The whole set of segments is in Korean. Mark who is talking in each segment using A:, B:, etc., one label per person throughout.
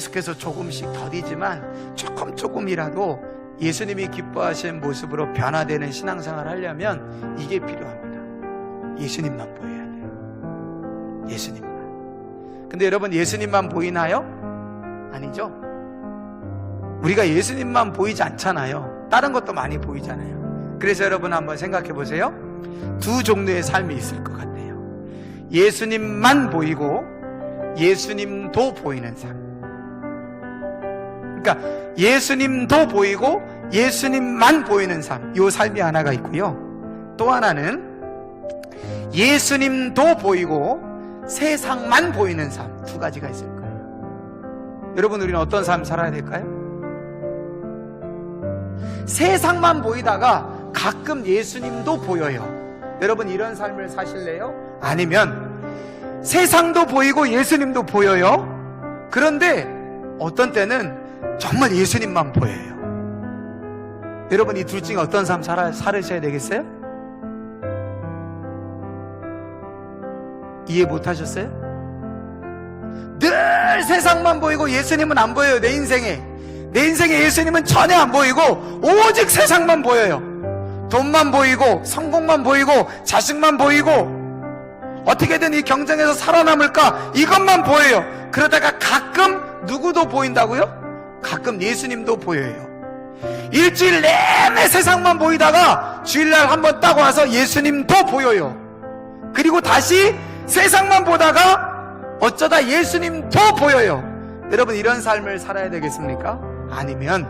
A: 계속해서 조금씩 더디지만 조금 조금이라도 예수님이 기뻐하시는 모습으로 변화되는 신앙생활 하려면 이게 필요합니다. 예수님만 보여야 돼요. 예수님만. 근데 여러분 예수님만 보이나요? 아니죠. 우리가 예수님만 보이지 않잖아요. 다른 것도 많이 보이잖아요. 그래서 여러분 한번 생각해 보세요. 두 종류의 삶이 있을 것 같아요. 예수님만 보이고 예수님도 보이는 삶. 그러니까 예수님도 보이고 예수님만 보이는 삶. 요 삶이 하나가 있고요. 또 하나는 예수님도 보이고 세상만 보이는 삶. 두 가지가 있을 거예요. 여러분 우리는 어떤 삶 살아야 될까요? 세상만 보이다가 가끔 예수님도 보여요. 여러분 이런 삶을 사실래요? 아니면 세상도 보이고 예수님도 보여요. 그런데 어떤 때는 정말 예수님만 보여요. 여러분 이 둘 중에 어떤 삶 살아, 살으셔야 되겠어요? 이해 못 하셨어요? 늘 세상만 보이고 예수님은 안 보여요. 내 인생에. 내 인생에 예수님은 전혀 안 보이고 오직 세상만 보여요. 돈만 보이고 성공만 보이고 자식만 보이고 어떻게든 이 경쟁에서 살아남을까 이것만 보여요. 그러다가 가끔 누구도 보인다고요? 가끔 예수님도 보여요. 일주일 내내 세상만 보이다가 주일날 한번 딱 와서 예수님도 보여요. 그리고 다시 세상만 보다가 어쩌다 예수님도 보여요. 여러분 이런 삶을 살아야 되겠습니까? 아니면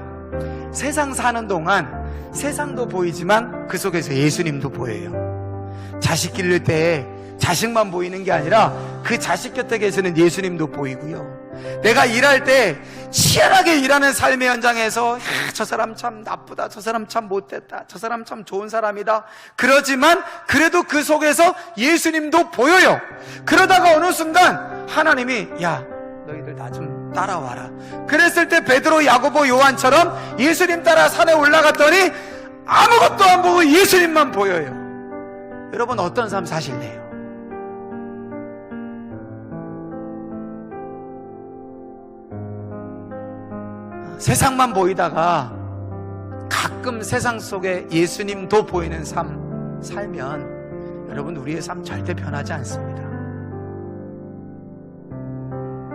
A: 세상 사는 동안 세상도 보이지만 그 속에서 예수님도 보여요. 자식 기를 때 자식만 보이는 게 아니라 그 자식 곁에 계시는 예수님도 보이고요. 내가 일할 때 치열하게 일하는 삶의 현장에서 야, 저 사람 참 나쁘다. 저 사람 참 못됐다. 저 사람 참 좋은 사람이다. 그러지만 그래도 그 속에서 예수님도 보여요. 그러다가 어느 순간 하나님이 야 너희들 나 좀 따라와라. 그랬을 때 베드로, 야고보, 요한처럼 예수님 따라 산에 올라갔더니 아무것도 안 보고 예수님만 보여요. 여러분 어떤 삶 사실래요? 세상만 보이다가 가끔 세상 속에 예수님도 보이는 삶 살면 여러분 우리의 삶 절대 변하지 않습니다.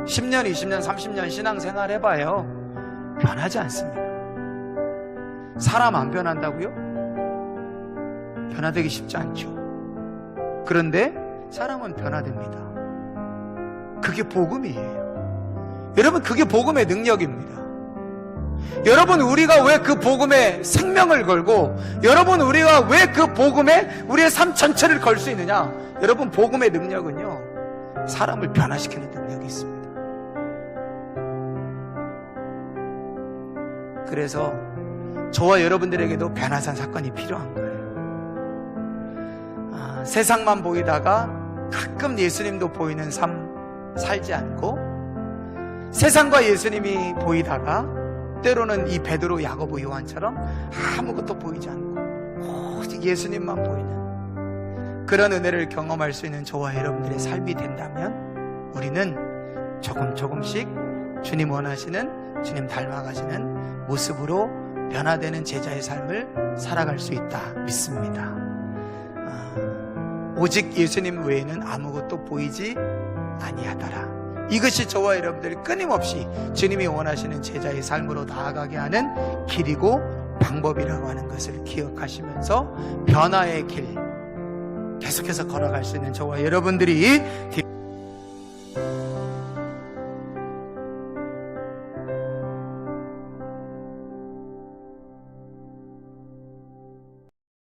A: 10년, 20년, 30년 신앙생활 해봐요. 변하지 않습니다. 사람 안 변한다고요? 변화되기 쉽지 않죠. 그런데 사람은 변화됩니다. 그게 복음이에요. 여러분, 그게 복음의 능력입니다. 여러분, 우리가 왜 그 복음에 생명을 걸고, 여러분, 우리가 왜 그 복음에 우리의 삶 전체를 걸 수 있느냐? 여러분, 복음의 능력은요, 사람을 변화시키는 능력이 있습니다. 그래서 저와 여러분들에게도 변화산 사건이 필요한 거예요. 아, 세상만 보이다가 가끔 예수님도 보이는 삶 살지 않고 세상과 예수님이 보이다가 때로는 이 베드로, 야고보, 요한처럼 아무것도 보이지 않고 오직 예수님만 보이는 그런 은혜를 경험할 수 있는 저와 여러분들의 삶이 된다면 우리는 조금 조금씩 주님 원하시는 주님 닮아가시는 모습으로 변화되는 제자의 삶을 살아갈 수 있다 믿습니다. 아, 오직 예수님 외에는 아무것도 보이지 아니하더라. 이것이 저와 여러분들이 끊임없이 주님이 원하시는 제자의 삶으로 나아가게 하는 길이고 방법이라고 하는 것을 기억하시면서 변화의 길 계속해서 걸어갈 수 있는 저와 여러분들이